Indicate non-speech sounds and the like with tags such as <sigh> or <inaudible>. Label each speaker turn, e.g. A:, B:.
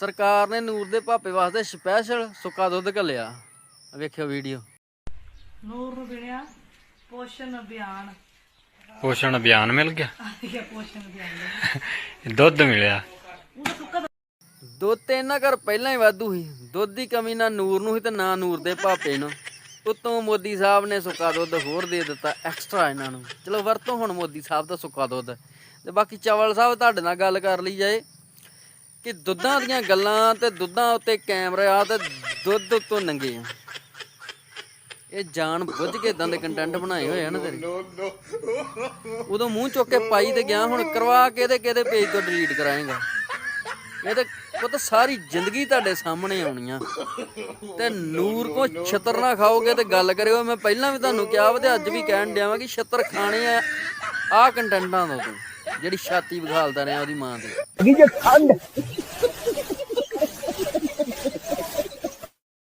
A: ਸਰਕਾਰ ਨੇ ਨੂਰ ਦੇ ਭਾਪੇ ਵਾਸਤੇ ਸਪੈਸ਼ਲ ਸੁੱਕਾ ਦੁੱਧ ਘੱਲਿਆ। ਵੇਖਿਓ ਵੀਡੀਓ
B: ਨੂਰ ਨੂੰ ਬਿਣਿਆ ਪੋਸ਼ਣ ਅਭਿਆਨ।
C: ਪੋਸ਼ਣ ਅਭਿਆਨ ਮਿਲ ਗਿਆ?
B: ਇਹ ਪੋਸ਼ਣ ਅਭਿਆਨ <laughs>
C: ਦੁੱਧ ਮਿਲਿਆ।
A: ਦੁੱਧ। ਤੇ ਇਹਨਾਂ ਘਰ ਪਹਿਲਾਂ ਹੀ ਵਾਧੂ ਸੀ। ਦੁੱਧ ਦੀ ਕਮੀ ਨਾ ਨੂਰ ਨੂੰ ਸੀ ਤੇ ਨਾ ਨੂਰ ਦੇ ਭਾਪੇ ਨੂੰ। ਉਤੋਂ ਮੋਦੀ ਸਾਹਿਬ ਨੇ ਸੁੱਕਾ ਦੁੱਧ ਹੋਰ ਦੇ ਦਿੱਤਾ ਐਕਸਟਰਾ ਇਹਨਾਂ ਨੂੰ। ਚਲੋ ਵਰਤੋਂ ਹੁਣ ਮੋਦੀ ਸਾਹਿਬ ਦਾ ਸੁੱਕਾ ਦੁੱਧ। ਤੇ ਬਾਕੀ ਚਵਲ ਸਾਹਿਬ ਤੁਹਾਡੇ ਨਾਲ ਗੱਲ ਕਰ ਲਈ ਜਾਏ। ਕਿ ਦੁੱਧਾਂ ਦੀਆਂ ਗੱਲਾਂ ਤੇ ਦੁੱਧਾਂ ਉੱਤੇ ਕੈਮਰਾ ਤੇ ਦੁੱਧ ਉੱਤੋਂ ਨੰਗੇ ਆ। ਇਹ ਜਾਣ ਬੁੱਝ ਕੇ ਇਦਾਂ ਦੇ ਕੰਟੈਂਟ ਬਣਾਏ ਹੋਏ ਆ ਨਾ ਤੇਰੇ। ਉਦੋਂ ਮੂੰਹ ਚੁੱਕ ਕੇ ਪਾਈ ਤੇ ਗਿਆ ਹੁਣ ਕਰਵਾ ਕੇ ਤੇ ਕਿਹਦੇ ਪੇਜ ਤੋਂ ਡਿਲੀਟ ਕਰਾਏਗਾ। ਇਹ ਤੇ ਪੁੱਤ ਸਾਰੀ ਜ਼ਿੰਦਗੀ ਤੁਹਾਡੇ ਸਾਹਮਣੇ ਆਉਣੀ ਆ। ਤੇ ਨੂਰ ਕੋ ਛਤਰ ਨਾ ਖਾਓਗੇ ਤੇ ਗੱਲ ਕਰਿਓ। ਮੈਂ ਪਹਿਲਾਂ ਵੀ ਤੁਹਾਨੂੰ ਕਿਹਾ ਵਾ ਤੇ ਅੱਜ ਵੀ ਕਹਿਣ ਡਿਆ ਵਾਂ ਕਿ ਛਤਰ ਖਾਣੇ ਆ ਆ ਕੰਟੈਂਟਾਂ ਦਾ ਤੂੰ। ਜਿਹੜੀ ਛਾਤੀ ਵਿਖਾਲਦਾ ਰਿਹਾ ਉਹਦੀ ਮਾਂ ਦੀ